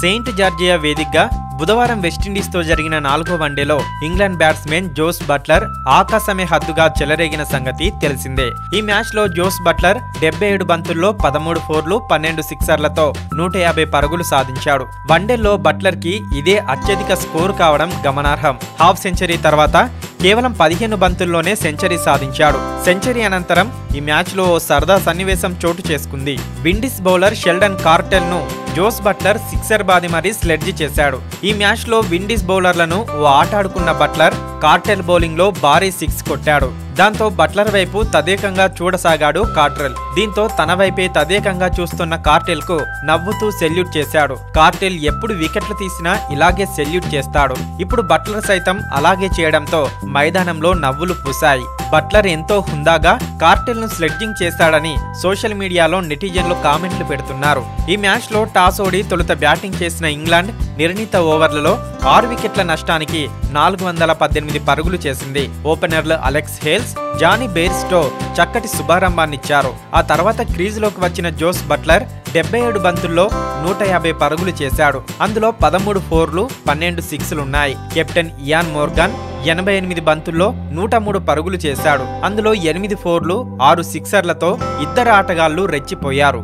Saint Georgia వేదికగా బుధవారం వెస్టిండీస్తో జరిగిన నాలుగో వన్డేలో ఇంగ్లాండ్ బ్యాట్స్మెన్ జోస్ బట్లర్ ఆకాశమే హద్దుగా చెలరేగిన సంగతి తెలిసిందే. ఈ మ్యాచ్లో జోస్ బట్లర్ డెబ్బై ఏడు బంతుల్లో పదమూడు ఫోర్లు పన్నెండు సిక్సర్లతో నూట యాభై పరుగులు సాధించాడు. వన్డేలో బట్లర్కి ఇదే అత్యధిక స్కోరు కావడం గమనార్హం. హాఫ్ సెంచరీ తర్వాత కేవలం పదిహేను బంతుల్లోనే సెంచరీ సాధించాడు. సెంచరీ అనంతరం ఈ మ్యాచ్లో ఓ సరదా సన్నివేశం చోటు చేసుకుంది. విండీస్ బౌలర్ షెల్డన్ కార్టెల్ను జోస్ బట్లర్ సిక్సర్ బాది మరీ స్లెడ్జ్ చేశాడు. ఈ మ్యాచ్లో విండీస్ బౌలర్లను ఓ ఆట ఆడుకున్న బట్లర్ కార్టెల్ బౌలింగ్లో భారీ సిక్స్ కొట్టాడు. దాంతో బట్లర్ వైపు తదేకంగా చూడసాగాడు కార్టెల్. దీంతో తన వైపే తదేకంగా చూస్తున్న కార్టెల్కు నవ్వుతూ సెల్యూట్ చేశాడు. కార్టెల్ ఎప్పుడు వికెట్లు తీసినా ఇలాగే సెల్యూట్ చేస్తాడు. ఇప్పుడు బట్లర్ సైతం అలాగే చేయడంతో మైదానంలో నవ్వులు పూశాయి. బట్లర్ ఎంతో హుందాగా కార్టెల్ను స్లెడ్జింగ్ చేశాడని సోషల్ మీడియాలో నెటిజన్లు కామెంట్లు పెడుతున్నారు. ఈ మ్యాచ్లో టాస్ ఓడి తొలుత బ్యాటింగ్ చేసిన ఇంగ్లాండ్ నిర్ణీత ఓవర్లలో ఆరు వికెట్ల నష్టానికి నాలుగు వందల పద్దెనిమిది పరుగులు చేసింది. ఓపెనర్లు అలెక్స్ హేల్స్ జానీ బేర్స్టో చక్కటి శుభారంభాన్నిచ్చారు. ఆ తర్వాత క్రీజులోకి వచ్చిన జోస్ బట్లర్ డెబ్బై ఏడు బంతుల్లో నూట యాభై పరుగులు చేశాడు. అందులో పదమూడు ఫోర్లు పన్నెండు సిక్స్లున్నాయి. కెప్టెన్ ఇయాన్ మోర్గాన్ ఎనభై ఎనిమిది బంతుల్లో నూట మూడు పరుగులు చేశాడు. అందులో ఎనిమిది ఫోర్లు ఆరు సిక్సర్లతో ఇద్దరు ఆటగాళ్ళు రెచ్చిపోయారు.